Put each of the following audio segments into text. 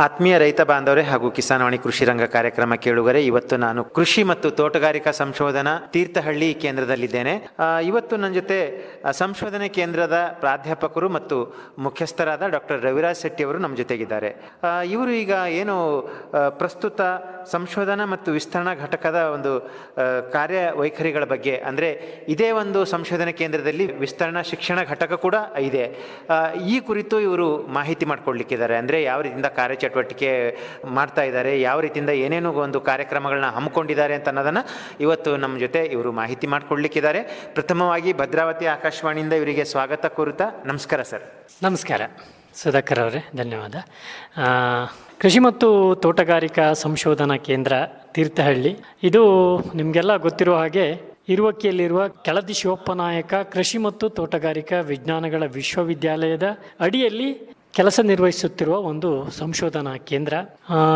ಆತ್ಮೀಯ ರೈತ ಬಾಂಧವರೇ ಹಾಗೂ ಕಿಸಾನವಾಣಿ ಕೃಷಿ ರಂಗ ಕಾರ್ಯಕ್ರಮ ಕೇಳುಗರೆ, ಇವತ್ತು ನಾನು ಕೃಷಿ ಮತ್ತು ತೋಟಗಾರಿಕಾ ಸಂಶೋಧನಾ ತೀರ್ಥಹಳ್ಳಿ ಕೇಂದ್ರದಲ್ಲಿದ್ದೇನೆ. ಇವತ್ತು ನನ್ನ ಜೊತೆ ಸಂಶೋಧನೆ ಕೇಂದ್ರದ ಪ್ರಾಧ್ಯಾಪಕರು ಮತ್ತು ಮುಖ್ಯಸ್ಥರಾದ ಡಾಕ್ಟರ್ ರವಿರಾಜ್ ಶೆಟ್ಟಿ ಅವರು ನಮ್ಮ ಜೊತೆಗಿದ್ದಾರೆ. ಇವರು ಈಗ ಏನು ಪ್ರಸ್ತುತ ಸಂಶೋಧನಾ ಮತ್ತು ವಿಸ್ತರಣಾ ಘಟಕದ ಒಂದು ಕಾರ್ಯ ಕಾರ್ಯವೈಖರಿಗಳ ಬಗ್ಗೆ, ಅಂದರೆ ಇದೇ ಒಂದು ಸಂಶೋಧನೆ ಕೇಂದ್ರದಲ್ಲಿ ವಿಸ್ತರಣಾ ಶಿಕ್ಷಣ ಘಟಕ ಕೂಡ ಇದೆ. ಈ ಕುರಿತು ಇವರು ಮಾಹಿತಿ ಮಾಡಿಕೊಳ್ಳಿಕ್ಕಿದ್ದಾರೆ ಅಂದರೆ ಯಾವ ರೀತಿಯಿಂದ ಕಾರ್ಯಚಟುವಟಿಕೆ ಮಾಡ್ತಾ ಇದ್ದಾರೆ, ಯಾವ ರೀತಿಯಿಂದ ಏನೇನು ಒಂದು ಕಾರ್ಯಕ್ರಮಗಳನ್ನ ಹಮ್ಮಿಕೊಂಡಿದ್ದಾರೆ ಅಂತ ಅನ್ನೋದನ್ನು ಇವತ್ತು ನಮ್ಮ ಜೊತೆ ಇವರು ಮಾಹಿತಿ ಮಾಡಿಕೊಡ್ಲಿಕ್ಕಿದ್ದಾರೆ ಪ್ರಥಮವಾಗಿ ಭದ್ರಾವತಿ ಆಕಾಶವಾಣಿಯಿಂದ ಇವರಿಗೆ ಸ್ವಾಗತ ಕೋರುತ್ತಾ, ನಮಸ್ಕಾರ ಸರ್. ನಮಸ್ಕಾರ. ಸುಧಾಕರ್ ಅವರೇ, ಧನ್ಯವಾದ. ಕೃಷಿ ಮತ್ತು ತೋಟಗಾರಿಕಾ ಸಂಶೋಧನಾ ಕೇಂದ್ರ ತೀರ್ಥಹಳ್ಳಿ. ಇದು ನಿಮಗೆಲ್ಲ ಗೊತ್ತಿರುವ ಹಾಗೆ ಇರುವಕ್ಕಿಯಲ್ಲಿರುವ ಕೆಳದಿ ಶಿವಪ್ಪನಾಯಕ ಕೃಷಿ ಮತ್ತು ತೋಟಗಾರಿಕಾ ವಿಜ್ಞಾನಗಳ ವಿಶ್ವವಿದ್ಯಾಲಯದ ಅಡಿಯಲ್ಲಿ ಕೆಲಸ ನಿರ್ವಹಿಸುತ್ತಿರುವ ಒಂದು ಸಂಶೋಧನಾ ಕೇಂದ್ರ.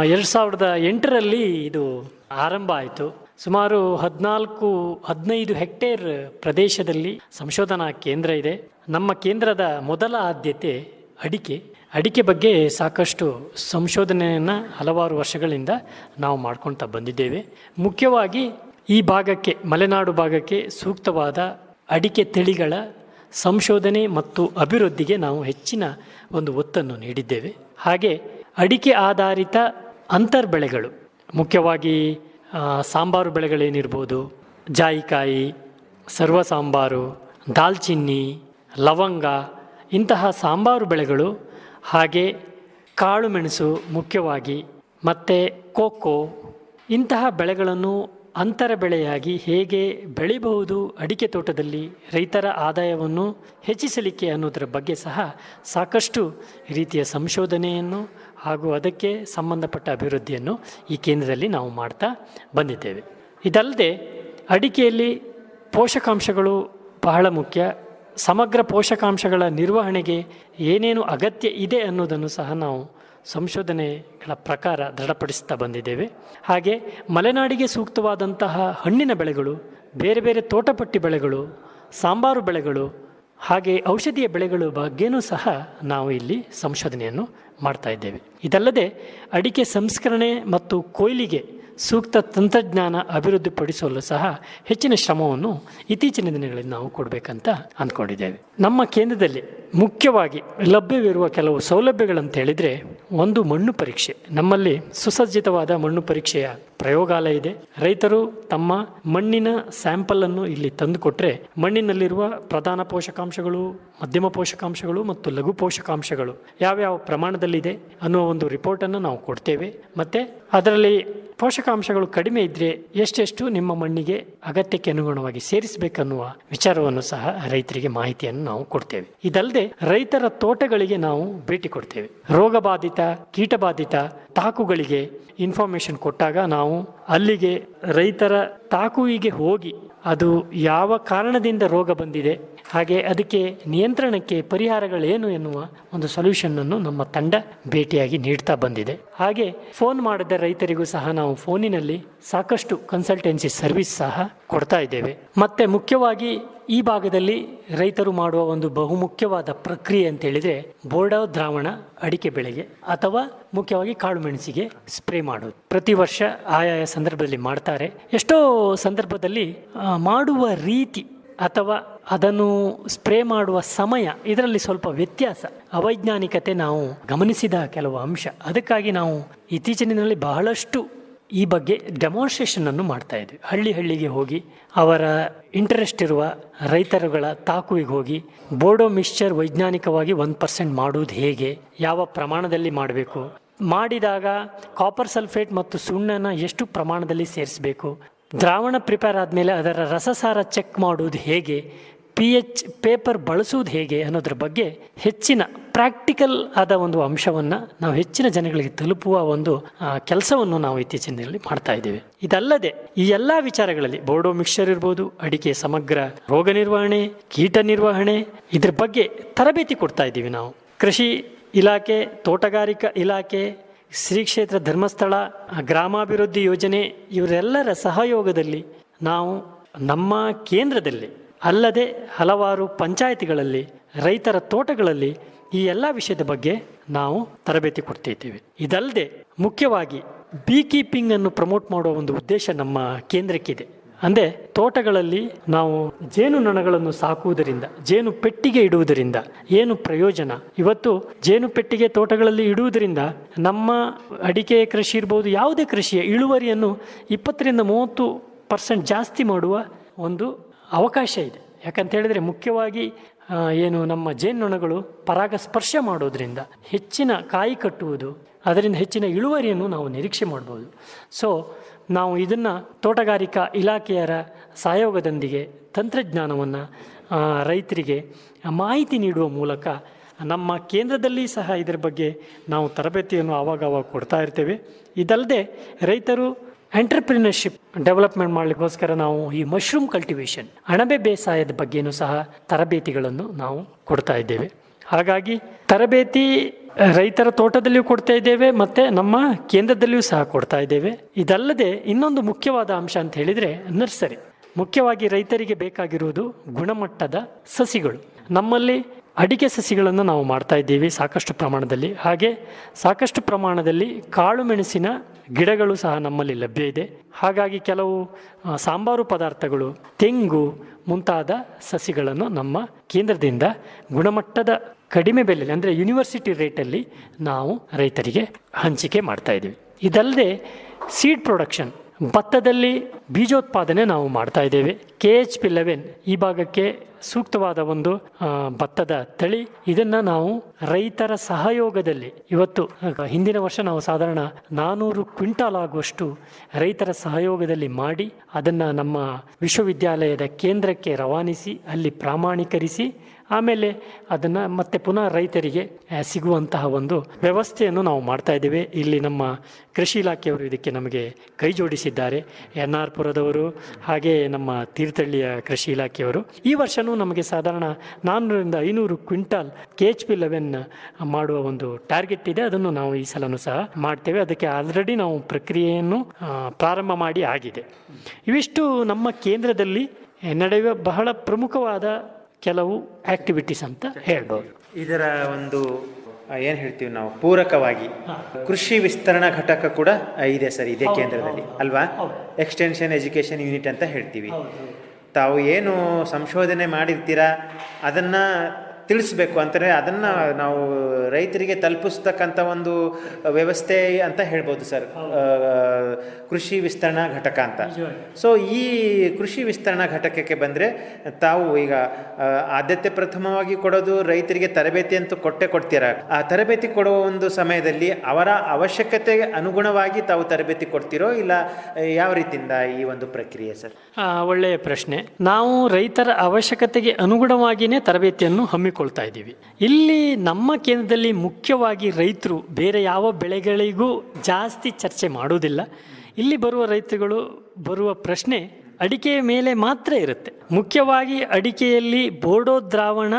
ಎರಡು ಸಾವಿರದ ಎಂಟರಲ್ಲಿ ಇದು ಆರಂಭ ಆಯಿತು. ಸುಮಾರು ಹದಿನಾಲ್ಕು, ಹದಿನೈದು ಹೆಕ್ಟೇರ್ ಪ್ರದೇಶದಲ್ಲಿ ಸಂಶೋಧನಾ ಕೇಂದ್ರ ಇದೆ. ನಮ್ಮ ಕೇಂದ್ರದ ಮೊದಲ ಆದ್ಯತೆ ಅಡಿಕೆ. ಅಡಿಕೆ ಬಗ್ಗೆ ಸಾಕಷ್ಟು ಸಂಶೋಧನೆಯನ್ನು ಹಲವಾರು ವರ್ಷಗಳಿಂದ ನಾವು ಮಾಡ್ಕೊಳ್ತಾ ಬಂದಿದ್ದೇವೆ. ಮುಖ್ಯವಾಗಿ ಈ ಭಾಗಕ್ಕೆ, ಮಲೆನಾಡು ಭಾಗಕ್ಕೆ ಸೂಕ್ತವಾದ ಅಡಿಕೆ ತಳಿಗಳ ಸಂಶೋಧನೆ ಮತ್ತು ಅಭಿವೃದ್ಧಿಗೆ ನಾವು ಹೆಚ್ಚಿನ ಒಂದು ಒತ್ತನ್ನು ನೀಡಿದ್ದೇವೆ. ಹಾಗೆ ಅಡಿಕೆ ಆಧಾರಿತ ಅಂತರ್ಬೆಳೆಗಳು ಮುಖ್ಯವಾಗಿ ಆ, ಸಾಂಬಾರು ಬೆಳೆಗಳೇನಿರ್ಬೋದು ಜಾಯಿಕಾಯಿ ಸರ್ವ ಸಾಂಬಾರು ದಾಲ್ಚಿನ್ನಿ ಲವಂಗ ಇಂತಹ ಸಾಂಬಾರು ಬೆಳೆಗಳು ಹಾಗೆ ಕಾಳು ಮೆಣಸು ಮುಖ್ಯವಾಗಿ ಮತ್ತು ಕೋಕೋ ಇಂತಹ ಬೆಳೆಗಳನ್ನು ಅಂತರ ಬೆಳೆಯಾಗಿ ಹೇಗೆ ಬೆಳಿಬಹುದು ಅಡಿಕೆ ತೋಟದಲ್ಲಿ ರೈತರ ಆದಾಯವನ್ನು ಹೆಚ್ಚಿಸಲಿಕ್ಕೆ ಅನ್ನೋದರ ಬಗ್ಗೆ ಸಹ ಸಾಕಷ್ಟು ರೀತಿಯ ಸಂಶೋಧನೆಯನ್ನು ಹಾಗೂ ಅದಕ್ಕೆ ಸಂಬಂಧಪಟ್ಟ ಅಭಿವೃದ್ಧಿಯನ್ನು ಈ ಕೇಂದ್ರದಲ್ಲಿ ನಾವು ಮಾಡ್ತಾ ಬಂದಿದ್ದೇವೆ. ಇದಲ್ಲದೆ ಅಡಿಕೆಯಲ್ಲಿ ಪೋಷಕಾಂಶಗಳು ಬಹಳ ಮುಖ್ಯ. ಸಮಗ್ರ ಪೋಷಕಾಂಶಗಳ ನಿರ್ವಹಣೆಗೆ ಏನೇನು ಅಗತ್ಯ ಇದೆ ಅನ್ನೋದನ್ನು ಸಹ ನಾವು ಸಂಶೋಧನೆಗಳ ಪ್ರಕಾರ ದೃಢಪಡಿಸ್ತಾ ಬಂದಿದ್ದೇವೆ. ಹಾಗೆ ಮಲೆನಾಡಿಗೆ ಸೂಕ್ತವಾದಂತಹ ಹಣ್ಣಿನ ಬೆಳೆಗಳು, ಬೇರೆ ಬೇರೆ ತೋಟಪಟ್ಟಿ ಬೆಳೆಗಳು, ಸಾಂಬಾರು ಬೆಳೆಗಳು, ಹಾಗೆ ಔಷಧಿಯ ಬೆಳೆಗಳು ಬಗ್ಗೆನೂ ಸಹ ನಾವು ಇಲ್ಲಿ ಸಂಶೋಧನೆಯನ್ನು ಮಾಡ್ತಾ ಇದ್ದೇವೆ. ಇದಲ್ಲದೆ ಅಡಿಕೆ ಸಂಸ್ಕರಣೆ ಮತ್ತು ಕೊಯ್ಲಿಗೆ ಸೂಕ್ತ ತಂತ್ರಜ್ಞಾನ ಅಭಿವೃದ್ಧಿಪಡಿಸಲು ಸಹ ಹೆಚ್ಚಿನ ಶ್ರಮವನ್ನು ಇತ್ತೀಚಿನ ದಿನಗಳಲ್ಲಿ ನಾವು ಕೊಡಬೇಕಂತ ಅಂದ್ಕೊಂಡಿದ್ದೇವೆ. ನಮ್ಮ ಕೇಂದ್ರದಲ್ಲಿ ಮುಖ್ಯವಾಗಿ ಲಭ್ಯವಿರುವ ಕೆಲವು ಸೌಲಭ್ಯಗಳಂತ ಹೇಳಿದರೆ ಒಂದು ಮಣ್ಣು ಪರೀಕ್ಷೆ. ನಮ್ಮಲ್ಲಿ ಸುಸಜ್ಜಿತವಾದ ಮಣ್ಣು ಪರೀಕ್ಷೆಯ ಪ್ರಯೋಗಾಲಯ ಇದೆ. ರೈತರು ತಮ್ಮ ಮಣ್ಣಿನ ಸ್ಯಾಂಪಲನ್ನು ಇಲ್ಲಿ ತಂದುಕೊಟ್ರೆ ಮಣ್ಣಿನಲ್ಲಿರುವ ಪ್ರಧಾನ ಪೋಷಕಾಂಶಗಳು, ಮಧ್ಯಮ ಪೋಷಕಾಂಶಗಳು ಮತ್ತು ಲಘು ಪೋಷಕಾಂಶಗಳು ಯಾವ್ಯಾವ ಪ್ರಮಾಣದಲ್ಲಿದೆ ಅನ್ನುವ ಒಂದು ರಿಪೋರ್ಟನ್ನು ನಾವು ಕೊಡ್ತೇವೆ. ಮತ್ತು ಅದರಲ್ಲಿ ಪೋಷಕಾಂಶಗಳು ಕಡಿಮೆ ಇದ್ದರೆ ಎಷ್ಟೆಷ್ಟು ನಿಮ್ಮ ಮಣ್ಣಿಗೆ ಅಗತ್ಯಕ್ಕೆ ಅನುಗುಣವಾಗಿ ಸೇರಿಸಬೇಕನ್ನುವ ವಿಚಾರವನ್ನು ಸಹ ರೈತರಿಗೆ ಮಾಹಿತಿಯನ್ನು ನಾವು ಕೊಡ್ತೇವೆ. ಇದಲ್ಲದೆ ರೈತರ ತೋಟಗಳಿಗೆ ನಾವು ಭೇಟಿ ಕೊಡ್ತೇವೆ. ರೋಗ ಬಾಧಿತ ಕೀಟಬಾಧಿತ ತಾಕುಗಳಿಗೆ ಇನ್ಫಾರ್ಮೇಶನ್ ಕೊಟ್ಟಾಗ ನಾವು ಅಲ್ಲಿಗೆ ರೈತರ ತಾಕುವಿಗೆ ಹೋಗಿ ಅದು ಯಾವ ಕಾರಣದಿಂದ ರೋಗ ಬಂದಿದೆ ಹಾಗೆ ಅದಕ್ಕೆ ನಿಯಂತ್ರಣಕ್ಕೆ ಪರಿಹಾರಗಳೇನು ಎನ್ನುವ ಒಂದು ಸೊಲ್ಯೂಷನ್ನನ್ನು ನಮ್ಮ ತಂಡ ಭೇಟಿಯಾಗಿ ನೀಡ್ತಾ ಬಂದಿದೆ. ಹಾಗೆ ಫೋನ್ ಮಾಡಿದ ರೈತರಿಗೂ ಸಹ ನಾವು ಫೋನಿನಲ್ಲಿ ಸಾಕಷ್ಟು ಕನ್ಸಲ್ಟೆನ್ಸಿ ಸರ್ವಿಸ್ ಸಹ ಕೊಡ್ತಾ ಇದ್ದೇವೆ. ಮತ್ತೆ ಮುಖ್ಯವಾಗಿ ಈ ಭಾಗದಲ್ಲಿ ರೈತರು ಮಾಡುವ ಒಂದು ಬಹುಮುಖ್ಯವಾದ ಪ್ರಕ್ರಿಯೆ ಅಂತ ಹೇಳಿದ್ರೆ ಬೋರ್ಡೋ ದ್ರಾವಣ ಅಡಿಕೆ ಬೆಳೆಗೆ ಅಥವಾ ಮುಖ್ಯವಾಗಿ ಕಾಳು ಮೆಣಸಿಗೆ ಸ್ಪ್ರೇ ಮಾಡೋದು ಪ್ರತಿ ವರ್ಷ ಆಯಾಯ ಸಂದರ್ಭದಲ್ಲಿ ಮಾಡ್ತಾರೆ. ಎಷ್ಟೋ ಸಂದರ್ಭದಲ್ಲಿ ಮಾಡುವ ರೀತಿ ಅಥವಾ ಅದನ್ನು ಸ್ಪ್ರೇ ಮಾಡುವ ಸಮಯ, ಇದರಲ್ಲಿ ಸ್ವಲ್ಪ ವ್ಯತ್ಯಾಸ. ಅವೈಜ್ಞಾನಿಕತೆ ನಾವು ಗಮನಿಸಿದ ಕೆಲವು ಅಂಶ. ಅದಕ್ಕಾಗಿ ನಾವು ಇತ್ತೀಚಿನ ದಿನದಲ್ಲಿ ಬಹಳಷ್ಟು ಈ ಬಗ್ಗೆ ಡೆಮಾನ್ಸ್ಟ್ರೇಷನ್ ಅನ್ನು ಮಾಡ್ತಾ ಇದ್ವಿ. ಹಳ್ಳಿ ಹಳ್ಳಿಗೆ ಹೋಗಿ, ಅವರ ಇಂಟ್ರೆಸ್ಟ್ ಇರುವ ರೈತರುಗಳ ತಾಕುವಿಗೆ ಹೋಗಿ ಬೋರ್ಡೋ ಮಿಕ್ಸ್ಚರ್ ವೈಜ್ಞಾನಿಕವಾಗಿ ಒಂದು ಪರ್ಸೆಂಟ್ ಮಾಡುವುದು ಹೇಗೆ, ಯಾವ ಪ್ರಮಾಣದಲ್ಲಿ ಮಾಡಬೇಕು, ಮಾಡಿದಾಗ ಕಾಪರ್ ಸಲ್ಫೇಟ್ ಮತ್ತು ಸುಣ್ಣನ ಎಷ್ಟು ಪ್ರಮಾಣದಲ್ಲಿ ಸೇರಿಸಬೇಕು ದ್ರಾವಣ ಪ್ರಿಪೇರ್ ಆದಮೇಲೆ ಅದರ ರಸಸಾರ ಚೆಕ್ ಮಾಡುವುದು ಹೇಗೆ, ಪಿ ಎಚ್ ಪೇಪರ್ ಬಳಸುವುದು ಹೇಗೆ ಅನ್ನೋದ್ರ ಬಗ್ಗೆ ಹೆಚ್ಚಿನ ಪ್ರಾಕ್ಟಿಕಲ್ ಆದ ಒಂದು ಅಂಶವನ್ನು ನಾವು ಹೆಚ್ಚಿನ ಜನಗಳಿಗೆ ತಲುಪುವ ಒಂದು ಕೆಲಸವನ್ನು ನಾವು ಇತ್ತೀಚಿನ ದಿನಗಳಲ್ಲಿ ಮಾಡ್ತಾ ಇದ್ದೇವೆ. ಇದಲ್ಲದೆ ಈ ಎಲ್ಲ ವಿಚಾರಗಳಲ್ಲಿ ಬೋರ್ಡೋ ಮಿಕ್ಸ್ಚರ್ ಇರ್ಬೋದು, ಅಡಿಕೆ ಸಮಗ್ರ ರೋಗ ನಿರ್ವಹಣೆ, ಕೀಟ ನಿರ್ವಹಣೆ, ಇದ್ರ ಬಗ್ಗೆ ತರಬೇತಿ ಕೊಡ್ತಾ ಇದ್ದೀವಿ ನಾವು. ಕೃಷಿ ಇಲಾಖೆ, ತೋಟಗಾರಿಕಾ ಇಲಾಖೆ ಶ್ರೀ ಕ್ಷೇತ್ರ ಧರ್ಮಸ್ಥಳ ಗ್ರಾಮಾಭಿವೃದ್ಧಿ ಯೋಜನೆ ಇವರೆಲ್ಲರ ಸಹಯೋಗದಲ್ಲಿ ನಾವು ನಮ್ಮ ಕೇಂದ್ರದಲ್ಲಿ ಅಲ್ಲದೆ ಹಲವಾರು ಪಂಚಾಯತಿಗಳಲ್ಲಿ, ರೈತರ ತೋಟಗಳಲ್ಲಿ ಈ ಎಲ್ಲ ವಿಷಯದ ಬಗ್ಗೆ ನಾವು ತರಬೇತಿ ಕೊಡ್ತಿದ್ದೇವೆ. ಇದಲ್ಲದೆ ಮುಖ್ಯವಾಗಿ ಬೀ ಕೀಪಿಂಗನ್ನು ಪ್ರಮೋಟ್ ಮಾಡುವ ಒಂದು ಉದ್ದೇಶ ನಮ್ಮ ಕೇಂದ್ರಕ್ಕಿದೆ. ಅಂದರೆ ತೋಟಗಳಲ್ಲಿ ನಾವು ಜೇನು ನೊಣಗಳನ್ನು ಸಾಕುವುದರಿಂದ, ಜೇನು ಪೆಟ್ಟಿಗೆ ಇಡುವುದರಿಂದ ಏನು ಪ್ರಯೋಜನ? ಇವತ್ತು ಜೇನು ಪೆಟ್ಟಿಗೆ ತೋಟಗಳಲ್ಲಿ ಇಡುವುದರಿಂದ ನಮ್ಮ ಅಡಿಕೆ ಕೃಷಿ ಇರ್ಬೋದು, ಯಾವುದೇ ಕೃಷಿಯ ಇಳುವರಿಯನ್ನು ಇಪ್ಪತ್ತರಿಂದ ಮೂವತ್ತು ಪರ್ಸೆಂಟ್ ಜಾಸ್ತಿ ಮಾಡುವ ಒಂದು ಅವಕಾಶ ಇದೆ. ಯಾಕಂತ ಹೇಳಿದ್ರೆ ಮುಖ್ಯವಾಗಿ ಏನು ನಮ್ಮ ಜೇನುನೊಣಗಳು ಪರಾಗಸ್ಪರ್ಶ ಮಾಡೋದ್ರಿಂದ ಹೆಚ್ಚಿನ ಕಾಯಿ ಕಟ್ಟುವುದು, ಅದರಿಂದ ಹೆಚ್ಚಿನ ಇಳುವರಿಯನ್ನು ನಾವು ನಿರೀಕ್ಷೆ ಮಾಡ್ಬೋದು. ಸೊ ನಾವು ಇದನ್ನು ತೋಟಗಾರಿಕಾ ಇಲಾಖೆಯರ ಸಹಯೋಗದೊಂದಿಗೆ ತಂತ್ರಜ್ಞಾನವನ್ನು ರೈತರಿಗೆ ಮಾಹಿತಿ ನೀಡುವ ಮೂಲಕ ನಮ್ಮ ಕೇಂದ್ರದಲ್ಲಿ ಸಹ ಇದರ ಬಗ್ಗೆ ನಾವು ತರಬೇತಿಯನ್ನು ಆವಾಗವಾಗ ಕೊಡ್ತಾ ಇರ್ತೇವೆ. ಇದಲ್ಲದೆ ರೈತರು ಎಂಟರ್ಪ್ರಿನರ್ಶಿಪ್ ಡೆವಲಪ್ಮೆಂಟ್ ಮಾಡಲಿಕ್ಕೋಸ್ಕರ ನಾವು ಈ ಮಶ್ರೂಮ್ ಕಲ್ಟಿವೇಷನ್ ಅಣಬೆ ಬೇಸಾಯದ ಬಗ್ಗೆನೂ ಸಹ ತರಬೇತಿಗಳನ್ನು ನಾವು ಕೊಡ್ತಾ ಇದ್ದೇವೆ. ಹಾಗಾಗಿ ತರಬೇತಿ ರೈತರ ತೋಟದಲ್ಲಿಯೂ ಕೊಡ್ತಾ ಇದ್ದೇವೆ ಮತ್ತು ನಮ್ಮ ಕೇಂದ್ರದಲ್ಲಿಯೂ ಸಹ ಕೊಡ್ತಾ ಇದ್ದೇವೆ. ಇದಲ್ಲದೆ ಇನ್ನೊಂದು ಮುಖ್ಯವಾದ ಅಂಶ ಅಂತ ಹೇಳಿದರೆ ನರ್ಸರಿ. ಮುಖ್ಯವಾಗಿ ರೈತರಿಗೆ ಬೇಕಾಗಿರುವುದು ಗುಣಮಟ್ಟದ ಸಸಿಗಳು. ನಮ್ಮಲ್ಲಿ ಅಡಿಕೆ ಸಸಿಗಳನ್ನು ನಾವು ಮಾಡ್ತಾ ಇದ್ದೀವಿ ಸಾಕಷ್ಟು ಪ್ರಮಾಣದಲ್ಲಿ. ಹಾಗೆ ಸಾಕಷ್ಟು ಪ್ರಮಾಣದಲ್ಲಿ ಕಾಳು ಮೆಣಸಿನ ಗಿಡಗಳು ಸಹ ನಮ್ಮಲ್ಲಿ ಲಭ್ಯ ಇದೆ. ಹಾಗಾಗಿ ಕೆಲವು ಸಾಂಬಾರು ಪದಾರ್ಥಗಳು, ತೆಂಗು ಮುಂತಾದ ಸಸಿಗಳನ್ನು ನಮ್ಮ ಕೇಂದ್ರದಿಂದ ಗುಣಮಟ್ಟದ ಕಡಿಮೆ ಬೆಲೆಯಲ್ಲಿ, ಅಂದರೆ ಯೂನಿವರ್ಸಿಟಿ ರೇಟಲ್ಲಿ ನಾವು ರೈತರಿಗೆ ಹಂಚಿಕೆ ಮಾಡ್ತಾ ಇದ್ದೀವಿ. ಇದಲ್ಲದೆ ಸೀಡ್ ಪ್ರೊಡಕ್ಷನ್ ಭತ್ತದಲ್ಲಿ ಬೀಜೋತ್ಪಾದನೆ ನಾವು ಮಾಡ್ತಾ ಇದ್ದೇವೆ. ಕೆ ಎಚ್ ಪಿ ಲೆವೆನ್ ಈ ಭಾಗಕ್ಕೆ ಸೂಕ್ತವಾದ ಒಂದು ಭತ್ತದ ತಳಿ. ಇದನ್ನು ನಾವು ರೈತರ ಸಹಯೋಗದಲ್ಲಿ ಇವತ್ತು ಹಿಂದಿನ ವರ್ಷ ನಾವು ಸಾಧಾರಣ ನಾನೂರು ಕ್ವಿಂಟಾಲ್ ಆಗುವಷ್ಟು ರೈತರ ಸಹಯೋಗದಲ್ಲಿ ಮಾಡಿ, ಅದನ್ನು ನಮ್ಮ ವಿಶ್ವವಿದ್ಯಾಲಯದ ಕೇಂದ್ರಕ್ಕೆ ರವಾನಿಸಿ, ಅಲ್ಲಿ ಪ್ರಾಮಾಣೀಕರಿಸಿ ಆಮೇಲೆ ಅದನ್ನು ಮತ್ತೆ ಪುನಃ ರೈತರಿಗೆ ಸಿಗುವಂತಹ ಒಂದು ವ್ಯವಸ್ಥೆಯನ್ನು ನಾವು ಮಾಡ್ತಾ ಇದ್ದೇವೆ. ಇಲ್ಲಿ ನಮ್ಮ ಕೃಷಿ ಇಲಾಖೆಯವರು ಇದಕ್ಕೆ ನಮಗೆ ಕೈ ಜೋಡಿಸಿದ್ದಾರೆ. ಎನ್ ಆರ್ ಪುರದವರು ಹಾಗೆ ನಮ್ಮ ತೀರ್ಥಹಳ್ಳಿಯ ಕೃಷಿ ಇಲಾಖೆಯವರು. ಈ ವರ್ಷವೂ ನಮಗೆ ಸಾಧಾರಣ ನಾನ್ನೂರಿಂದ ಐನೂರು quintal K H P eleven ಮಾಡುವ ಒಂದು ಟಾರ್ಗೆಟ್ ಇದೆ. ಅದನ್ನು ನಾವು ಈ ಸಲನೂ ಸಹ ಮಾಡ್ತೇವೆ. ಅದಕ್ಕೆ ಆಲ್ರೆಡಿ ನಾವು ಪ್ರಕ್ರಿಯೆಯನ್ನು ಪ್ರಾರಂಭ ಮಾಡಿ ಆಗಿದೆ. ಇವಿಷ್ಟು ನಮ್ಮ ಕೇಂದ್ರದಲ್ಲಿ ನಡೆಯುವ ಬಹಳ ಪ್ರಮುಖವಾದ ಕೆಲವು ಆಕ್ಟಿವಿಟೀಸ್ ಅಂತ ಹೇಳ್ಬೋದು. ಇದರ ಒಂದು ಏನು ಹೇಳ್ತೀವಿ ನಾವು? ಪೂರಕವಾಗಿ. ಕೃಷಿ ವಿಸ್ತರಣಾ ಘಟಕ ಕೂಡ ಇದೆ ಸರ್ ಇದೇ ಕೇಂದ್ರದಲ್ಲಿ. ಅಲ್ವಾ? ಎಕ್ಸ್ಟೆನ್ಷನ್ ಎಜುಕೇಷನ್ ಯೂನಿಟ್ ಅಂತ ಹೇಳ್ತೀವಿ. ತಾವು ಏನು ಸಂಶೋಧನೆ ಮಾಡಿರ್ತೀರಾ? ಅದನ್ನು ತಿಳಿಸ್ಬೇಕು ಅಂತಂದರೆ ಅದನ್ನು ನಾವು ರೈತರಿಗೆ ತಲುಪಿಸ್ತಕ್ಕಂಥ ಒಂದು ವ್ಯವಸ್ಥೆ ಅಂತ ಹೇಳ್ಬೋದು ಸರ್. ಕೃಷಿ ವಿಸ್ತರಣಾ ಘಟಕ ಅಂತ. ಸೊ ಈ ಕೃಷಿ ವಿಸ್ತರಣಾ ಘಟಕಕ್ಕೆ ಬಂದರೆ ತಾವು ಈಗ ಆದ್ಯತೆ ಪ್ರಥಮವಾಗಿ ಕೊಡೋದು ರೈತರಿಗೆ ತರಬೇತಿ ಅಂತೂ ಕೊಟ್ಟೆ ಕೊಡ್ತೀರಾ? ಆ ತರಬೇತಿ ಕೊಡುವ ಒಂದು ಸಮಯದಲ್ಲಿ ಅವರ ಅವಶ್ಯಕತೆಗೆ ಅನುಗುಣವಾಗಿ ತಾವು ತರಬೇತಿ ಕೊಡ್ತೀರೋ ಇಲ್ಲ ಯಾವ ರೀತಿಯಿಂದ ಈ ಒಂದು ಪ್ರಕ್ರಿಯೆ ಸರ್? ಒಳ್ಳೆಯ ಪ್ರಶ್ನೆ. ನಾವು ರೈತರ ಅವಶ್ಯಕತೆಗೆ ಅನುಗುಣವಾಗಿಯೇ ತರಬೇತಿಯನ್ನು ಹಮ್ಮಿಕೊಳ್ತಾ ಇದ್ದೀವಿ. ಇಲ್ಲಿ ನಮ್ಮ ಕೇಂದ್ರದಲ್ಲಿ ಮುಖ್ಯವಾಗಿ ರೈತರು ಬೇರೆ ಯಾವ ಬೆಳೆಗಳಿಗೂ ಜಾಸ್ತಿ ಚರ್ಚೆ ಮಾಡುವುದಿಲ್ಲ ಇಲ್ಲಿ ಬರುವ ರೈತರುಗಳು ಬರುವ ಪ್ರಶ್ನೆ ಅಡಿಕೆಯ ಮೇಲೆ ಮಾತ್ರ ಇರುತ್ತೆ. ಮುಖ್ಯವಾಗಿ ಅಡಿಕೆಯಲ್ಲಿ ಬೋರ್ಡೋ ದ್ರಾವಣ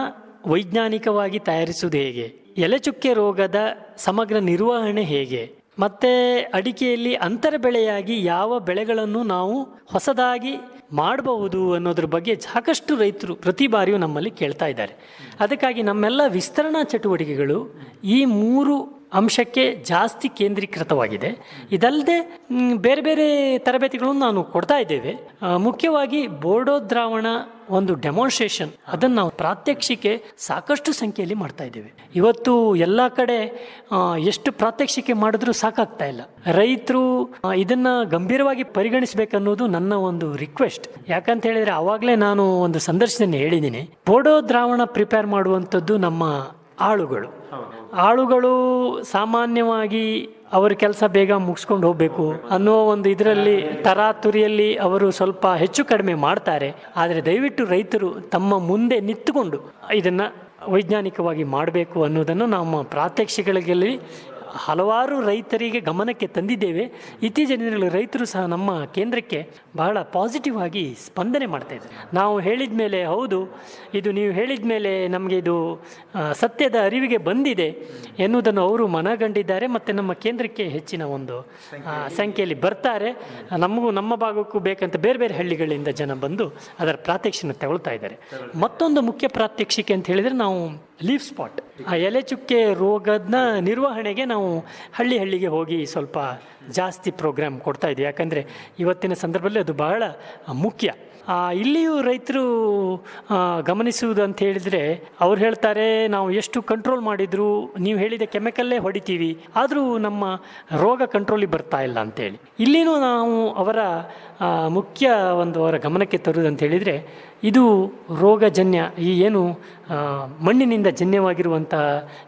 ವೈಜ್ಞಾನಿಕವಾಗಿ ತಯಾರಿಸುವುದು ಹೇಗೆ? ಎಲೆಚುಕ್ಕೆ ರೋಗದ ಸಮಗ್ರ ನಿರ್ವಹಣೆ ಹೇಗೆ? ಮತ್ತೆ ಅಡಿಕೆಯಲ್ಲಿ ಅಂತರ ಬೆಳೆಯಾಗಿ ಯಾವ ಬೆಳೆಗಳನ್ನು ನಾವು ಹೊಸದಾಗಿ ಮಾಡಬಹುದು ಅನ್ನೋದ್ರ ಬಗ್ಗೆ ಸಾಕಷ್ಟು ರೈತರು ಪ್ರತಿ ಬಾರಿಯೂ ನಮ್ಮಲ್ಲಿ ಕೇಳ್ತಾ ಇದ್ದಾರೆ. ಅದಕ್ಕಾಗಿ ನಮ್ಮೆಲ್ಲ ವಿಸ್ತರಣಾ ಚಟುವಟಿಕೆಗಳು ಈ ಮೂರು ಅಂಶಕ್ಕೆ ಜಾಸ್ತಿ ಕೇಂದ್ರೀಕೃತವಾಗಿದೆ. ಇದಲ್ಲದೆ ಬೇರೆ ಬೇರೆ ತರಬೇತಿಗಳನ್ನು ನಾನು ಕೊಡ್ತಾ ಇದ್ದೇವೆ. ಮುಖ್ಯವಾಗಿ ಬೋರ್ಡೋ ದ್ರಾವಣ ಒಂದು ಡೆಮಾನ್ಸ್ಟ್ರೇಷನ್. ಅದನ್ನು ನಾವು ಪ್ರಾತ್ಯಕ್ಷಿಕೆ ಸಾಕಷ್ಟು ಸಂಖ್ಯೆಯಲ್ಲಿ ಮಾಡ್ತಾ ಇದ್ದೇವೆ. ಇವತ್ತು ಎಲ್ಲ ಕಡೆ ಎಷ್ಟು ಪ್ರಾತ್ಯಕ್ಷಿಕೆ ಮಾಡಿದ್ರೂ ಸಾಕಾಗ್ತಾ ಇಲ್ಲ. ರೈತರು ಇದನ್ನು ಗಂಭೀರವಾಗಿ ಪರಿಗಣಿಸಬೇಕನ್ನೋದು ನನ್ನ ಒಂದು ರಿಕ್ವೆಸ್ಟ್. ಯಾಕಂತ ಹೇಳಿದರೆ, ಆವಾಗಲೇ ನಾನು ಒಂದು ಸಂದರ್ಶನ ಹೇಳಿದ್ದೀನಿ. ಬೋಡೋ ದ್ರಾವಣ ಪ್ರಿಪೇರ್ ಮಾಡುವಂಥದ್ದು ನಮ್ಮ ಆಳುಗಳು. ಆಳುಗಳು ಸಾಮಾನ್ಯವಾಗಿ ಅವರ ಕೆಲಸ ಬೇಗ ಮುಗಿಸ್ಕೊಂಡು ಹೋಗಬೇಕು ಅನ್ನೋ ಒಂದು ಇದರಲ್ಲಿ ತರಾತುರಿಯಲ್ಲಿ ಅವರು ಸ್ವಲ್ಪ ಹೆಚ್ಚು ಕಡಿಮೆ ಮಾಡ್ತಾರೆ. ಆದರೆ ದಯವಿಟ್ಟು ರೈತರು ತಮ್ಮ ಮುಂದೆ ನಿಂತುಕೊಂಡು ಇದನ್ನು ವೈಜ್ಞಾನಿಕವಾಗಿ ಮಾಡಬೇಕು ಅನ್ನೋದನ್ನು ನಮ್ಮ ಪ್ರಾತ್ಯಕ್ಷಿಕೆಗಳಲ್ಲಿ ಹಲವಾರು ರೈತರಿಗೆ ಗಮನಕ್ಕೆ ತಂದಿದ್ದೇವೆ. ಇತ್ತೀಚಿನ ದಿನಗಳಲ್ಲಿ ರೈತರು ಸಹ ನಮ್ಮ ಕೇಂದ್ರಕ್ಕೆ ಬಹಳ ಪಾಸಿಟಿವ್ ಆಗಿ ಸ್ಪಂದನೆ ಮಾಡ್ತಾ ಇದ್ದಾರೆ. ನಾವು ಹೇಳಿದ ಮೇಲೆ ಹೌದು, ಇದು ನೀವು ಹೇಳಿದ ಮೇಲೆ ನಮಗೆ ಇದು ಸತ್ಯದ ಅರಿವಿಗೆ ಬಂದಿದೆ ಎನ್ನುವುದನ್ನು ಅವರು ಮನಗಂಡಿದ್ದಾರೆ ಮತ್ತು ನಮ್ಮ ಕೇಂದ್ರಕ್ಕೆ ಹೆಚ್ಚಿನ ಒಂದು ಸಂಖ್ಯೆಯಲ್ಲಿ ಬರ್ತಾರೆ. ನಮಗೂ ನಮ್ಮ ಭಾಗಕ್ಕೂ ಬೇಕಂತ ಬೇರೆ ಬೇರೆ ಹಳ್ಳಿಗಳಿಂದ ಜನ ಬಂದು ಅದರ ಪ್ರಾತ್ಯಕ್ಷಿಣೆ ತಗೊಳ್ತಾ ಇದ್ದಾರೆ. ಮತ್ತೊಂದು ಮುಖ್ಯ ಪ್ರಾತ್ಯಕ್ಷಿಕೆ ಅಂತ ಹೇಳಿದರೆ ನಾವು ಲೀಫ್ ಸ್ಪಾಟ್ ಆ ಎಲೆ ಚುಕ್ಕೆ ರೋಗದ ನಿರ್ವಹಣೆಗೆ ನಾವು ಹಳ್ಳಿ ಹಳ್ಳಿಗೆ ಹೋಗಿ ಸ್ವಲ್ಪ ಜಾಸ್ತಿ ಪ್ರೋಗ್ರಾಮ್ ಕೊಡ್ತಾ ಇದ್ದೀವಿ. ಯಾಕಂದರೆ ಇವತ್ತಿನ ಸಂದರ್ಭದಲ್ಲಿ ಅದು ಬಹಳ ಮುಖ್ಯ. ಇಲ್ಲಿಯೂ ರೈತರು ಗಮನಿಸುವುದು ಅಂತ ಹೇಳಿದರೆ ಅವ್ರು ಹೇಳ್ತಾರೆ, ನಾವು ಎಷ್ಟು ಕಂಟ್ರೋಲ್ ಮಾಡಿದ್ರು, ನೀವು ಹೇಳಿದ ಕೆಮಿಕಲ್ಲೇ ಹೊಡಿತೀವಿ, ಆದರೂ ನಮ್ಮ ರೋಗ ಕಂಟ್ರೋಲಿಗೆ ಬರ್ತಾ ಇಲ್ಲ ಅಂತೇಳಿ. ಇಲ್ಲಿನೂ ನಾವು ಅವರ ಮುಖ್ಯ ಒಂದು ಅವರ ಗಮನಕ್ಕೆ ತರುವುದು ಅಂತ ಹೇಳಿದರೆ ಇದು ರೋಗಜನ್ಯ, ಈ ಏನು ಮಣ್ಣಿನಿಂದ ಜನ್ಯವಾಗಿರುವಂತಹ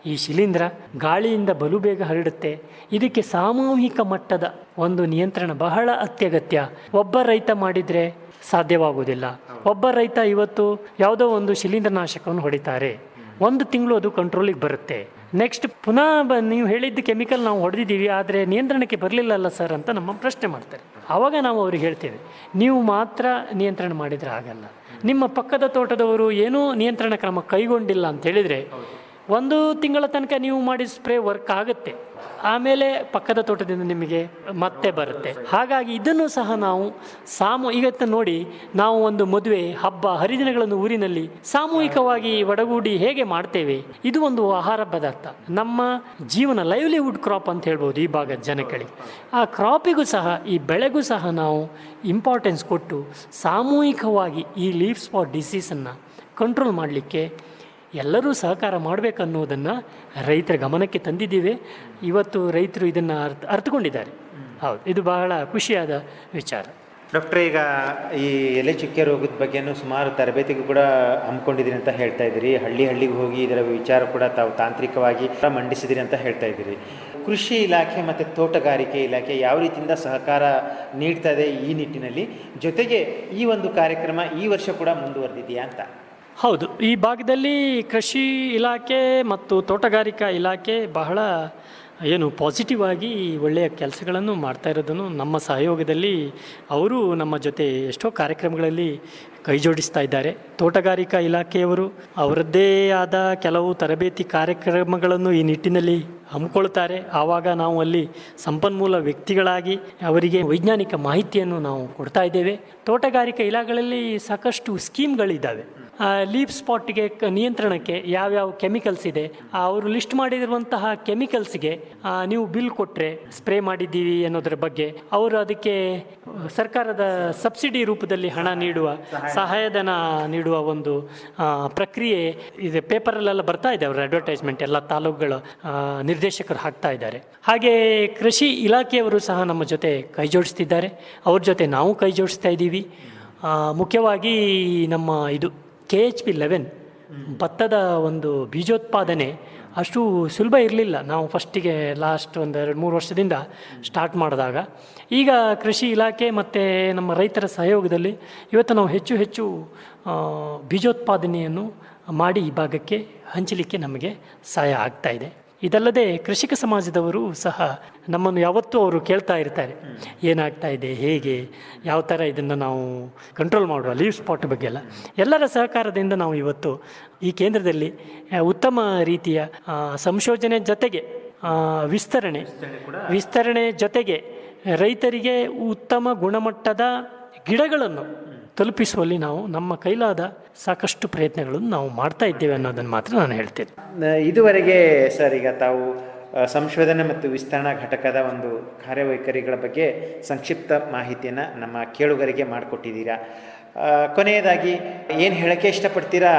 ಈ ಶಿಲೀಂಧ್ರ ಗಾಳಿಯಿಂದ ಬಲು ಬೇಗ ಹರಡುತ್ತೆ. ಇದಕ್ಕೆ ಸಾಮೂಹಿಕ ಮಟ್ಟದ ಒಂದು ನಿಯಂತ್ರಣ ಬಹಳ ಅತ್ಯಗತ್ಯ. ಒಬ್ಬ ರೈತ ಮಾಡಿದರೆ ಸಾಧ್ಯವಾಗುವುದಿಲ್ಲ. ಒಬ್ಬ ರೈತ ಇವತ್ತು ಯಾವುದೋ ಒಂದು ಶಿಲೀಂಧ್ರ ನಾಶಕವನ್ನು ಹೊಡಿತಾರೆ. ಒಂದು ತಿಂಗಳು ಅದು ಕಂಟ್ರೋಲಿಗೆ ಬರುತ್ತೆ. ನೆಕ್ಸ್ಟ್ ಪುನಃ ನೀವು ಹೇಳಿದ್ದು ಕೆಮಿಕಲ್ ನಾವು ಹೊಡೆದಿದ್ದೀವಿ, ಆದರೆ ನಿಯಂತ್ರಣಕ್ಕೆ ಬರಲಿಲ್ಲಲ್ಲ ಸರ್ ಅಂತ ನಮ್ಮ ಪ್ರಶ್ನೆ ಮಾಡ್ತಾರೆ. ಆವಾಗ ನಾವು ಅವ್ರಿಗೆ ಹೇಳ್ತೇವೆ. ನೀವು ಮಾತ್ರ ನಿಯಂತ್ರಣ ಮಾಡಿದರೆ ಆಗಲ್ಲ. ನಿಮ್ಮ ಪಕ್ಕದ ತೋಟದವರು ಏನೂ ನಿಯಂತ್ರಣ ಕ್ರಮ ಕೈಗೊಂಡಿಲ್ಲ ಅಂತ ಹೇಳಿದರೆ ಒಂದು ತಿಂಗಳ ತನಕ ನೀವು ಮಾಡಿದ ಸ್ಪ್ರೇ ವರ್ಕ್ ಆಗುತ್ತೆ. ಆಮೇಲೆ ಪಕ್ಕದ ತೋಟದಿಂದ ನಿಮಗೆ ಮತ್ತೆ ಬರುತ್ತೆ. ಹಾಗಾಗಿ ಇದನ್ನು ಸಹ ನಾವು ಸಾಮು ಇವತ್ತು ನೋಡಿ, ನಾವು ಒಂದು ಮದುವೆ ಹಬ್ಬ ಹರಿದಿನಗಳನ್ನು ಊರಿನಲ್ಲಿ ಸಾಮೂಹಿಕವಾಗಿ ಒಡಗೂಡಿ ಹೇಗೆ ಮಾಡ್ತೇವೆ? ಇದು ಒಂದು ಆಹಾರ ಪದಾರ್ಥ. ನಮ್ಮ ಜೀವನ ಲೈವ್ಲಿಹುಡ್ ಕ್ರಾಪ್ ಅಂತ ಹೇಳ್ಬೋದು ಈ ಭಾಗದ ಜನಗಳಿಗೆ ಆ ಕ್ರಾಪಿಗೂ ಸಹ, ಈ ಬೆಳೆಗೂ ಸಹ ನಾವು ಇಂಪಾರ್ಟೆನ್ಸ್ ಕೊಟ್ಟು ಸಾಮೂಹಿಕವಾಗಿ ಈ ಲೀವ್ ಸ್ಪಾಟ್ ಡಿಸೀಸನ್ನು ಕಂಟ್ರೋಲ್ ಮಾಡಲಿಕ್ಕೆ ಎಲ್ಲರೂ ಸಹಕಾರ ಮಾಡಬೇಕನ್ನೋದನ್ನು ರೈತರ ಗಮನಕ್ಕೆ ತಂದಿದ್ದೀವಿ. ಇವತ್ತು ರೈತರು ಇದನ್ನು ಅರ್ಥ ಅರ್ಥಕೊಂಡಿದ್ದಾರೆ ಹೌದು ಇದು ಬಹಳ ಖುಷಿಯಾದ ವಿಚಾರ. ಡಾಕ್ಟ್ರೆ ಈಗ ಈ ಎಲೆ ಚುಕ್ಕೆ ರೋಗದ ಬಗ್ಗೆನೂ ಸುಮಾರು ತರಬೇತಿಗೂ ಕೂಡ ಹಮ್ಮಿಕೊಂಡಿದ್ದೀರಿ ಅಂತ ಹೇಳ್ತಾ ಇದ್ದೀರಿ. ಹಳ್ಳಿ ಹಳ್ಳಿಗೆ ಹೋಗಿ ಇದರ ವಿಚಾರ ಕೂಡ ತಾವು ತಾಂತ್ರಿಕವಾಗಿ ಮಂಡಿಸಿದಿರಿ ಅಂತ ಹೇಳ್ತಾ ಇದ್ದೀರಿ. ಕೃಷಿ ಇಲಾಖೆ ಮತ್ತು ತೋಟಗಾರಿಕೆ ಇಲಾಖೆ ಯಾವ ರೀತಿಯಿಂದ ಸಹಕಾರ ನೀಡ್ತಾ ಇದೆ ಈ ನಿಟ್ಟಿನಲ್ಲಿ? ಜೊತೆಗೆ ಈ ಒಂದು ಕಾರ್ಯಕ್ರಮ ಈ ವರ್ಷ ಕೂಡ ಮುಂದುವರೆದಿದೆಯಾ ಅಂತ. ಹೌದು, ಈ ಭಾಗದಲ್ಲಿ ಕೃಷಿ ಇಲಾಖೆ ಮತ್ತು ತೋಟಗಾರಿಕಾ ಇಲಾಖೆ ಬಹಳ, ಏನು ಪಾಸಿಟಿವ್ ಆಗಿ ಒಳ್ಳೆಯ ಕೆಲಸಗಳನ್ನು ಮಾಡ್ತಾ ಇರೋದನ್ನು ನಮ್ಮ ಸಹಯೋಗದಲ್ಲಿ ಅವರು ನಮ್ಮ ಜೊತೆ ಎಷ್ಟೋ ಕಾರ್ಯಕ್ರಮಗಳಲ್ಲಿ ಕೈಜೋಡಿಸ್ತಾ ಇದ್ದಾರೆ. ತೋಟಗಾರಿಕಾ ಇಲಾಖೆಯವರು ಅವರದ್ದೇ ಆದ ಕೆಲವು ತರಬೇತಿ ಕಾರ್ಯಕ್ರಮಗಳನ್ನು ಈ ನಿಟ್ಟಿನಲ್ಲಿ ಹಮ್ಮಿಕೊಳ್ತಾರೆ. ಆವಾಗ ನಾವು ಅಲ್ಲಿ ಸಂಪನ್ಮೂಲ ವ್ಯಕ್ತಿಗಳಾಗಿ ಅವರಿಗೆ ವೈಜ್ಞಾನಿಕ ಮಾಹಿತಿಯನ್ನು ನಾವು ಕೊಡ್ತಾ ಇದ್ದೇವೆ. ತೋಟಗಾರಿಕಾ ಇಲಾಖೆಗಳಲ್ಲಿ ಸಾಕಷ್ಟು ಸ್ಕೀಮ್ಗಳಿದ್ದಾವೆ. ಲೀಫ್ ಸ್ಪಾಟ್ಗೆ ನಿಯಂತ್ರಣಕ್ಕೆ ಯಾವ್ಯಾವ ಕೆಮಿಕಲ್ಸ್ ಇದೆ, ಅವರು ಲಿಸ್ಟ್ ಮಾಡಿರುವಂತಹ ಕೆಮಿಕಲ್ಸ್ಗೆ ನೀವು ಬಿಲ್ ಕೊಟ್ಟರೆ ಸ್ಪ್ರೇ ಮಾಡಿದ್ದೀವಿ ಅನ್ನೋದ್ರ ಬಗ್ಗೆ, ಅವರು ಅದಕ್ಕೆ ಸರ್ಕಾರದ ಸಬ್ಸಿಡಿ ರೂಪದಲ್ಲಿ ಹಣ ನೀಡುವ, ಸಹಾಯಧನ ನೀಡುವ ಒಂದು ಪ್ರಕ್ರಿಯೆ ಇದೆ. ಪೇಪರಲ್ಲೆಲ್ಲ ಬರ್ತಾ ಇದೆ ಅವರ ಅಡ್ವರ್ಟೈಸ್ಮೆಂಟ್ ಎಲ್ಲ ತಾಲೂಕುಗಳ ನಿರ್ದೇಶಕರು ಹಾಕ್ತಾ ಇದ್ದಾರೆ. ಹಾಗೆ ಕೃಷಿ ಇಲಾಖೆಯವರು ಸಹ ನಮ್ಮ ಜೊತೆ ಕೈ ಜೋಡಿಸ್ತಿದ್ದಾರೆ. ಅವ್ರ ಜೊತೆ ನಾವು ಕೈ ಜೋಡಿಸ್ತಾ ಇದ್ದೀವಿ. ಮುಖ್ಯವಾಗಿ ನಮ್ಮ ಇದು ಕೆ ಎಚ್ ಪಿ ಲೆವೆನ್ ಭತ್ತದ ಒಂದು ಬೀಜೋತ್ಪಾದನೆ ಅಷ್ಟು ಸುಲಭ ಇರಲಿಲ್ಲ. ನಾವು ಫಸ್ಟಿಗೆ ಲಾಸ್ಟ್ ಒಂದು ಎರಡು ಮೂರು ವರ್ಷದಿಂದ ಸ್ಟಾರ್ಟ್ ಮಾಡಿದಾಗ. ಈಗ ಕೃಷಿ ಇಲಾಖೆ ಮತ್ತು ನಮ್ಮ ರೈತರ ಸಹಯೋಗದಲ್ಲಿ ಇವತ್ತು ನಾವು ಹೆಚ್ಚು ಹೆಚ್ಚು ಬೀಜೋತ್ಪಾದನೆಯನ್ನು ಮಾಡಿ ಈ ಭಾಗಕ್ಕೆ ಹಂಚಲಿಕ್ಕೆ ನಮಗೆ ಸಹಾಯ ಆಗ್ತಾ ಇದೆ. ಇದಲ್ಲದೆ ಕೃಷಿಕ ಸಮಾಜದವರು ಸಹ ನಮ್ಮನ್ನು ಯಾವತ್ತೂ ಅವರು ಕೇಳ್ತಾ ಇರ್ತಾರೆ. ಏನಾಗ್ತಾ ಇದೆ ಹೇಗೆ ಯಾವ ಥರ ಇದನ್ನು ನಾವು ಕಂಟ್ರೋಲ್ ಮಾಡುವ ಲೀವ್ ಸ್ಪಾಟ್ ಬಗ್ಗೆ ಎಲ್ಲ. ಎಲ್ಲರ ಸಹಕಾರದಿಂದ ನಾವು ಇವತ್ತು ಈ ಕೇಂದ್ರದಲ್ಲಿ ಉತ್ತಮ ರೀತಿಯ ಸಂಶೋಧನೆ ಜೊತೆಗೆ ವಿಸ್ತರಣೆ ವಿಸ್ತರಣೆ ಜೊತೆಗೆ ರೈತರಿಗೆ ಉತ್ತಮ ಗುಣಮಟ್ಟದ ಗಿಡಗಳನ್ನು ತಲುಪಿಸುವಲ್ಲಿ ನಾವು ನಮ್ಮ ಕೈಲಾದ ಸಾಕಷ್ಟು ಪ್ರಯತ್ನಗಳನ್ನು ನಾವು ಮಾಡ್ತಾ ಇದ್ದೇವೆ ಅನ್ನೋದನ್ನು ಮಾತ್ರ ನಾನು ಹೇಳ್ತೇನೆ. ಇದುವರೆಗೆ ಸರ್, ಈಗ ತಾವು ಸಂಶೋಧನೆ ಮತ್ತು ವಿಸ್ತರಣಾ ಘಟಕದ ಒಂದು ಕಾರ್ಯವೈಖರಿಗಳ ಬಗ್ಗೆ ಸಂಕ್ಷಿಪ್ತ ಮಾಹಿತಿಯನ್ನು ನಮ್ಮ ಕೇಳುಗರಿಗೆ ಮಾಡಿಕೊಟ್ಟಿದ್ದೀರಾ? ಕೊನೆಯದಾಗಿ ಏನು ಹೇಳಕ್ಕೆ ಇಷ್ಟಪಡ್ತೀರಾ?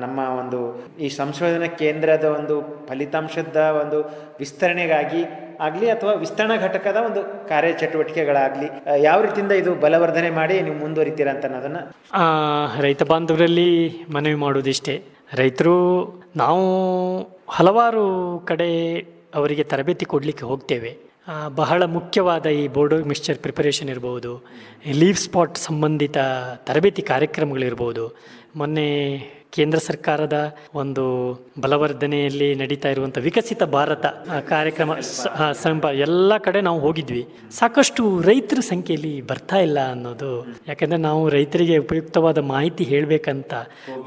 ನಮ್ಮ ಒಂದು ಈ ಸಂಶೋಧನಾ ಕೇಂದ್ರದ ಒಂದು ಫಲಿತಾಂಶದ ಒಂದು ವಿಸ್ತರಣೆಗಾಗಿ ಆಗಲಿ ಅಥವಾ ವಿಸ್ತರಣಾ ಘಟಕದ ಒಂದು ಕಾರ್ಯಚಟುವಟಿಕೆಗಳಾಗಲಿ ಆ, ಯಾವ ರೀತಿಯಿಂದ ಇದು ಬಲವರ್ಧನೆ ಮಾಡಿ ನೀವು ಮುಂದುವರಿತೀರಾ ಅಂತ ಅನ್ನೋದನ್ನು? ರೈತ ಬಾಂಧವರಲ್ಲಿ ಮನವಿ ಮಾಡುವುದಿಷ್ಟೇ. ರೈತರು ನಾವು ಹಲವಾರು ಕಡೆ ಅವರಿಗೆ ತರಬೇತಿ ಕೊಡಲಿಕ್ಕೆ ಹೋಗ್ತೇವೆ. ಬಹಳ ಮುಖ್ಯವಾದ ಈ ಬೋರ್ಡೋ ಮಿಕ್ಸ್ಚರ್ ಪ್ರಿಪರೇಷನ್ ಇರ್ಬೋದು ಲೀವ್ ಸ್ಪಾಟ್ ಸಂಬಂಧಿತ ತರಬೇತಿ ಕಾರ್ಯಕ್ರಮಗಳಿರ್ಬೋದು. ಮೊನ್ನೆ ಕೇಂದ್ರ ಸರ್ಕಾರದ ಒಂದು ಬಲವರ್ಧನೆಯಲ್ಲಿ ನಡೀತಾ ಇರುವಂಥ ವಿಕಸಿತ ಭಾರತ ಕಾರ್ಯಕ್ರಮ ಸಂಪ, ಎಲ್ಲ ಕಡೆ ನಾವು ಹೋಗಿದ್ವಿ. ಸಾಕಷ್ಟು ರೈತರ ಸಂಖ್ಯೆಯಲ್ಲಿ ಬರ್ತಾ ಇಲ್ಲ ಅನ್ನೋದು. ಯಾಕಂದರೆ ನಾವು ರೈತರಿಗೆ ಉಪಯುಕ್ತವಾದ ಮಾಹಿತಿ ಹೇಳಬೇಕಂತ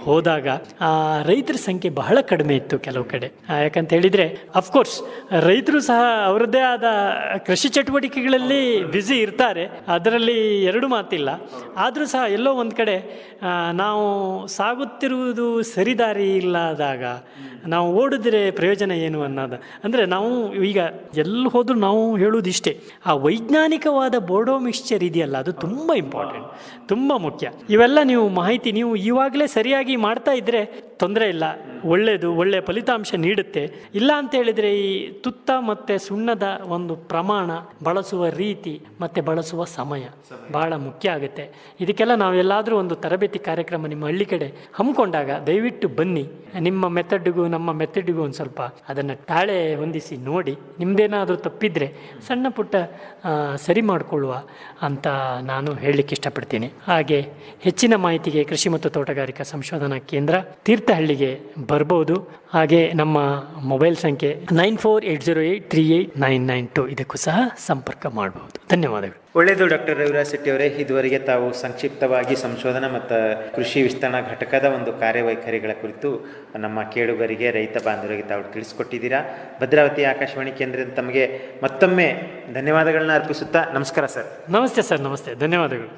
ಹೋದಾಗ, ಆ, ರೈತರ ಸಂಖ್ಯೆ ಬಹಳ ಕಡಿಮೆ ಇತ್ತು ಕೆಲವು ಕಡೆ. ಯಾಕಂತ ಹೇಳಿದರೆ ಅಫ್ಕೋರ್ಸ್ ರೈತರು ಸಹ ಅವರದ್ದೇ ಆದ ಕೃಷಿ ಚಟುವಟಿಕೆಗಳಲ್ಲಿ ಬ್ಯುಸಿ ಇರ್ತಾರೆ. ಅದರಲ್ಲಿ ಎರಡು ಮಾತಿಲ್ಲ. ಆದರೂ ಸಹ ಎಲ್ಲೋ ಒಂದು ಕಡೆ ನಾವು ನಾವು ಸಾಗುತ್ತಿರುವುದು ಸರಿದಾರಿ ಇಲ್ಲದಾಗ ನಾವು ಓಡಿದ್ರೆ ಪ್ರಯೋಜನ ಏನು ಅನ್ನೋದು. ಅಂದರೆ ನಾವು ಈಗ ಎಲ್ಲಿ ಹೋದರೂ ನಾವು ಹೇಳುವುದು ಇಷ್ಟೇ ಆ ವೈಜ್ಞಾನಿಕವಾದ ಬೋರ್ಡೋ ಮಿಕ್ಸ್ಚರ್ ಇದೆಯಲ್ಲ, ಅದು ತುಂಬ ಇಂಪಾರ್ಟೆಂಟ್ ತುಂಬ ಮುಖ್ಯ. ಇವೆಲ್ಲ ನೀವು ಮಾಹಿತಿ ನೀವು ಇವಾಗಲೇ ಸರಿಯಾಗಿ ಮಾಡ್ತಾ ಇದ್ದರೆ ತೊಂದರೆ ಇಲ್ಲ, ಒಳ್ಳೆಯದು, ಒಳ್ಳೆಯ ಫಲಿತಾಂಶ ನೀಡುತ್ತೆ. ಇಲ್ಲ ಅಂತ ಹೇಳಿದರೆ ಈ ತುತ್ತ ಮತ್ತು ಸುಣ್ಣದ ಒಂದು ಪ್ರಮಾಣ ಬಳಸುವ ರೀತಿ ಮತ್ತು ಬಳಸುವ ಸಮಯ ಬಹಳ ಮುಖ್ಯ ಆಗುತ್ತೆ. ಇದಕ್ಕೆಲ್ಲ ನಾವೆಲ್ಲಾದರೂ ಒಂದು ತರಬೇತಿ ಕಾರ್ಯಕ್ರಮ ನಿಮ್ಮ ಹಳ್ಳಿ ಕಡೆ ಹಮ್ಮಿಕೊಂಡಾಗ ದಯವಿಟ್ಟು ಬನ್ನಿ. ನಿಮ್ಮ ಮೆಥಡ್ಗೂ, ನಮ್ಮ ಮೆಥಡ್ಗೂ ಒಂದು ಸ್ವಲ್ಪ ಅದನ್ನು ತಾಳೆ ಹೊಂದಿಸಿ ನೋಡಿ. ನಿಮ್ಮದೇನಾದರೂ ತಪ್ಪಿದರೆ ಸಣ್ಣ ಪುಟ್ಟ ಸರಿ ಮಾಡಿಕೊಳ್ಳುವ ಅಂತ ನಾನು ಹೇಳಲಿಕ್ಕೆ ಇಷ್ಟಪಡ್ತೀನಿ. ಹಾಗೆ ಹೆಚ್ಚಿನ ಮಾಹಿತಿಗೆ ಕೃಷಿ ಮತ್ತು ತೋಟಗಾರಿಕಾ ಸಂಶೋಧನಾ ಕೇಂದ್ರ ತೀರ್ಥಹಳ್ಳಿಗೆ ಬರ್ಬೋದು. ಹಾಗೆ ನಮ್ಮ ಮೊಬೈಲ್ ಸಂಖ್ಯೆ nine four eight zero eight three eight nine nine two ಇದಕ್ಕೂ ಸಹ ಸಂಪರ್ಕ ಮಾಡಬಹುದು ಧನ್ಯವಾದಗಳು. ಒಳ್ಳೆಯದು ಡಾಕ್ಟರ್ ರವಿರಾಜ್ ಶೆಟ್ಟಿ ಅವರೇ. ಇದುವರೆಗೆ ತಾವು ಸಂಕ್ಷಿಪ್ತವಾಗಿ ಸಂಶೋಧನಾ ಮತ್ತು ಕೃಷಿ ವಿಸ್ತರಣಾ ಘಟಕದ ಒಂದು ಕಾರ್ಯವೈಖರಿಗಳ ಕುರಿತು ನಮ್ಮ ಕೇಳುಗರಿಗೆ ರೈತ ಬಾಂಧವರಿಗೆ ತಾವು ತಿಳಿಸ್ಕೊಟ್ಟಿದ್ದೀರಾ. ಭದ್ರಾವತಿ ಆಕಾಶವಾಣಿ ಕೇಂದ್ರದಿಂದ ತಮಗೆ ಮತ್ತೊಮ್ಮೆ ಧನ್ಯವಾದಗಳನ್ನ ಅರ್ಪಿಸುತ್ತಾ ನಮಸ್ಕಾರ ಸರ್. ನಮಸ್ತೆ ಸರ್ ನಮಸ್ತೆ. ಧನ್ಯವಾದಗಳು.